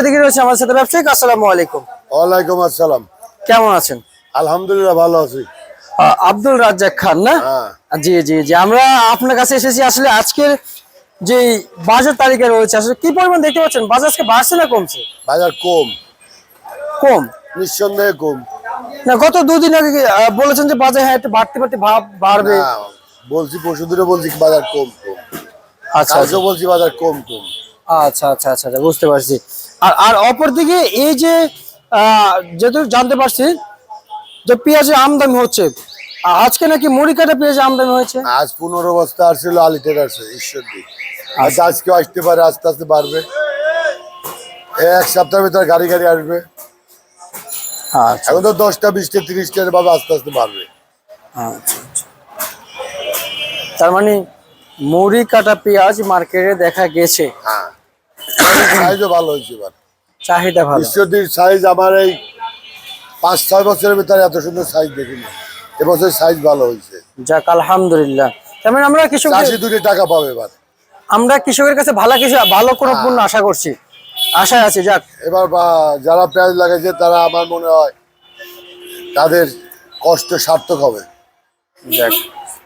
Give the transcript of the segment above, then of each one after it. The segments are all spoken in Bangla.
এদিকে রয়েছে আমার সাথে ব্যবসায়িক আসসালামু আলাইকুম। ওয়ালাইকুম আসসালাম। কেমন আছেন? আলহামদুলিল্লাহ ভালো আছি। আব্দুল রাজ্জাক খান না? হ্যাঁ। জি জি জি আমরা আপনার কাছে এসেছি আসলে আজকের যে বাজার তালিকা রয়েছে আসলে কি পরিমাণ দেখতে পাচ্ছেন? বাজার আজকে বাড়ছে না কমছে? বাজার কম। কম? নিঃসন্দেহে কম। না গত দুদিন আগে বলেছেন যে বাজার হ্যাঁ একটু বাড়তে বাড়তে ভাব বাড়বে। বলছি পরশু দিনে বলছি বাজার কম কম। আচ্ছা আচ্ছা। বলছি বাজার কম কম। আচ্ছা আচ্ছা আচ্ছা আচ্ছা, বুঝতে পারছি। আর আর অপরদিকে এই যে যেহেতু জানতে পারছি যে পেঁয়াজের আমদানি হচ্ছে আজকে নাকি মুড়ি কাটা পেঁয়াজের আমদানি হয়েছে? আজ পনেরো বস্তা আসছিল আলিটের আছে ঈশ্বর দিক আজ আজকেও আসতে পারে আস্তে আস্তে বাড়বে। এক সপ্তাহের ভিতরে গাড়ি গাড়ি আসবে। আচ্ছা। এখন তো দশটা বিশটা তিরিশটা ভাবে আস্তে আস্তে বাড়বে। আচ্ছা আচ্ছা। তার মানে মুড়ি কাটা পেঁয়াজ মার্কেটে দেখা গেছে। হ্যাঁ। সাইজও ভালো হয়েছে এবার। চাহিদা ভালো। ঈশ্বরদীর সাইজ আমার এই পাঁচ ছয় বছরের ভিতরে এত সুন্দর সাইজ দেখিনি। এবছর সাইজ ভালো হয়েছে। যাক আলহামদুলিল্লাহ। তার মানে আমরা কৃষক চাষি দুটি টাকা পাবে এবার। আমরা কৃষকের কাছে ভালো কিছু ভালো কোনো পণ্য আশা করছি। আশায় আছি যাক। এবার যারা পেঁয়াজ লাগাইছে তারা আমার মনে হয় তাদের কষ্ট সার্থক হবে। যাক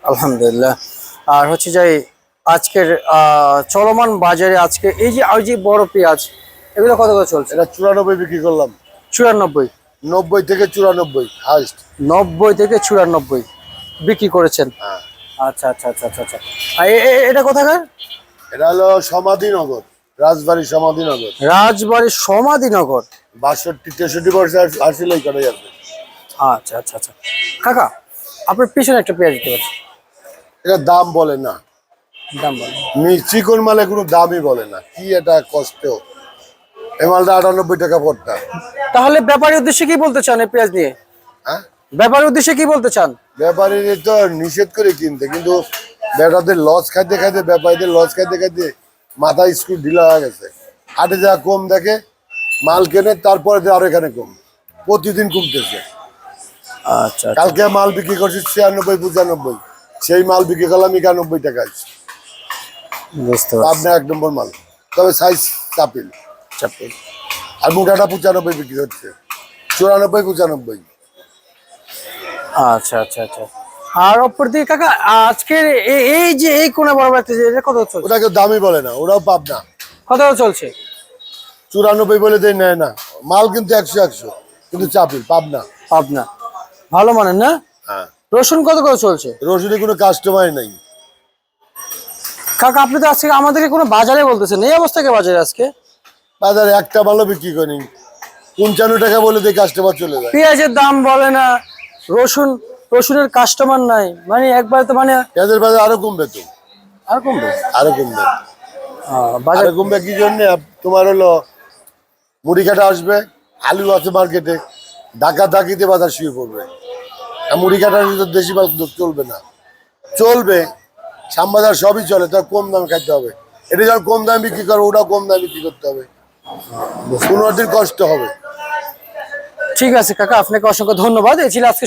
আলহামদুলিল্লাহ। আর হচ্ছে যে আজকের চলমান বাজারে আজকে এই যে আর যে বড় পেঁয়াজ এগুলো কত করে চলছে? এটা চুরানব্বই বিক্রি করলাম। চুরানব্বই। নব্বই থেকে চুরানব্বই হাইস্ট নব্বই থেকে চুরানব্বই বিক্রি করেছেন। হ্যাঁ। আচ্ছা আচ্ছা আচ্ছা আচ্ছা আচ্ছা। এটা কোথাকার? এটা হলো সমাধিনগর রাজবাড়ি সমাধিনগর। রাজবাড়ির সমাধিনগর। বাষট্টি তেষট্টি বছর আসলেই করে যাবে। আচ্ছা আচ্ছা আচ্ছা। কাকা আপনার পিছনে একটা পেঁয়াজ দিতে পারছি এটা দাম বলে না। চিকন মালে কোনো দামই বলে না। কি এটা কষ্ট? এই মালটা আটানব্বই টাকা পড়তা তাহলে ব্যাপারীর উদ্দেশ্যে কি বলতে চান এই পেঁয়াজ নিয়ে? হ্যাঁ? ব্যাপারীর উদ্দেশ্যে কি বলতে চান? ব্যাপারীদের তো নিষেধ করে কিনতে কিন্তু বেটাদের লস খাইতে খাইতে ব্যাপারীদের লস খাইতে খাইতে মাথা স্ক্রু ঢিলা হয়ে গেছে। হাটে যা কম দেখে মাল কেনে তারপরে আরও এখানে কম। প্রতিদিন কমতেছে। আচ্ছা। কালকে মাল বিক্রি করছি ছিয়ানব্বই পঁচানব্বই। সেই মাল বিক্রি করলাম একানব্বই টাকায়। এক নম্বর মাল। তবে সাইজ চাপিল। আর মোটাটা পঁচানব্বই বিক্রি হচ্ছে। চুরানব্বই পঁচানব্বই। আচ্ছা আচ্ছা আচ্ছা। আর অপর দিকে কাকা আজকের এই যে এই কোনা বরাবর একটা যে এটা কত চলছে? ওটা কেউ দামই বলে না ওরাও পাব না কত চলছে? চুরানব্বই বলে দেয় নেয় না। মাল কিন্তু একশো একশো। কিন্তু চাপিল পাব না পাবনা। ভালো মানের না? হ্যাঁ। রসুন কত করে চলছে? রসুনের কোনো কাস্টমার নাই। কাকা আপনি তো আজকে আমাদেরকে কোনো বাজারে বলতেছেন। এই অবস্থাকে বাজারে আজকে? বাজারে একটা ভালো বিক্রি করি পঞ্চান্ন টাকা বলে দিয়ে কাস্টমার চলে যায়। পেঁয়াজের দাম বলে না রসুন রসুনের কাস্টমার নাই। মানে একবার তো মানে পেঁয়াজের বাজার আরও কমবে তো। আর কমবে? আরও কমবে। বাজার কমবে কি জন্য? তোমার হলো মুড়ি কাটা আসবে আলু আছে মার্কেটে ঢাকা ঢাকিতে বাজার শুয়ে পড়বে। আর মুড়ি কাটা তো দেশি মাল চলবে না। চলবে। শ্যামবাজার সবই চলে, তার কম দামে খাইতে হবে। এটা যখন কম দামে বিক্রি করবে ওটা কম দামে বিক্রি করতে হবে। পনেরো দিন কষ্ট হবে। ঠিক আছে, কাকা, আপনাকে অসংখ্য ধন্যবাদ। এই ছিল আজকে